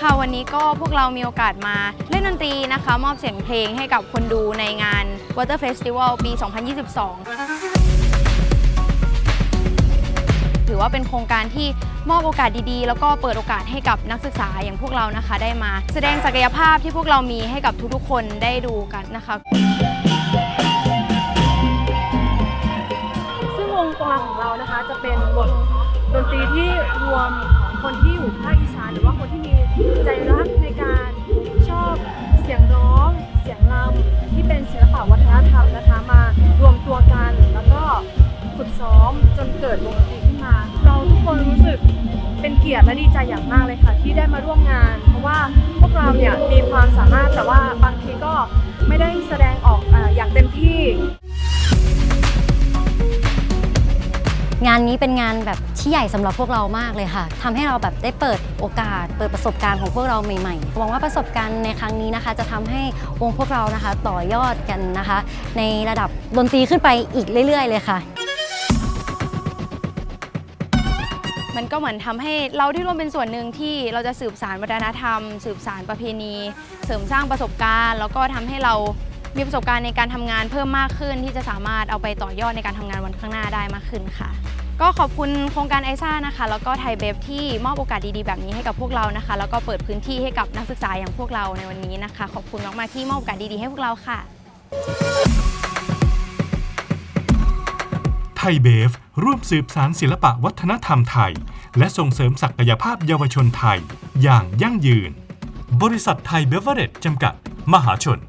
ค่ะวันนี้ก็พวกเรามีโอกาสมาเล่นดนตรีนะคะ มอบเสียงเพลงให้กับคนดูในงาน Water Festival ปี 2022 ถือว่าเป็นโครงการที่มอบโอกาสดีๆ แล้วก็เปิดโอกาสให้กับนักศึกษาอย่างพวกเรานะคะ ได้มา แสดงศักยภาพที่พวกเรามีให้กับทุกๆคนได้ดูกันนะคะ ซึ่งวงกลางของเรานะคะจะเป็นวงดนตรีที่รวม คนที่อยู่ภาคอีสานหรือว่าคนที่มีใจรักในการชอบเสียงร้อง เสียงรำที่เป็นศิลปะวัฒนธรรมนะคะมารวมตัวกันแล้วก็ฝึกซ้อมจนเกิดวงดนตรีขึ้นมา เราทุกคนรู้สึกเป็นเกียรติและดีใจอย่างมากเลยค่ะ ที่ได้มาร่วมงาน เพราะว่าพวกเราเนี่ยมีความสามารถแต่ว่าบางทีก็ไม่ได้แสดง งานนี้เป็นงานแบบที่ใหญ่สำหรับพวกเรามากเลยค่ะทำให้เราแบบได้เปิดโอกาส เปิดประสบการณ์ของพวกเราใหม่ๆหวังว่าประสบการณ์ในครั้งนี้นะคะ จะทำให้วงพวกเรานะคะต่อยอดกันนะคะ ในระดับดนตรีขึ้นไปอีกเรื่อย ๆ เลยค่ะมันก็เหมือนทำให้เราที่ร่วมเป็นส่วนหนึ่งที่เราจะสืบสารวัฒนธรรม สืบสารประเพณี เสริมสร้างประสบการณ์ แล้วก็ทำให้เรา มีประสบการณ์ในการทำงานเพิ่มมากขึ้น ที่จะสามารถเอาไปต่อยอดในการทำงานวันข้างหน้าได้มากขึ้นค่ะ ก็ขอบคุณโครงการไอซ่านะคะ แล้วก็ไทยเบฟที่มอบโอกาสดีๆแบบนี้ให้กับพวกเรานะคะ แล้วก็เปิดพื้นที่ให้กับนักศึกษาอย่างพวกเราในวันนี้นะคะ ขอบคุณมากๆที่มอบโอกาสดีๆให้พวกเราค่ะไทยเบฟร่วมสืบสารศิลปะวัฒนธรรมไทย และส่งเสริมศักยภาพเยาวชนไทย อย่างยั่งยืน บริษัทไทยเบเวอร์เรจจำกัด มหาชน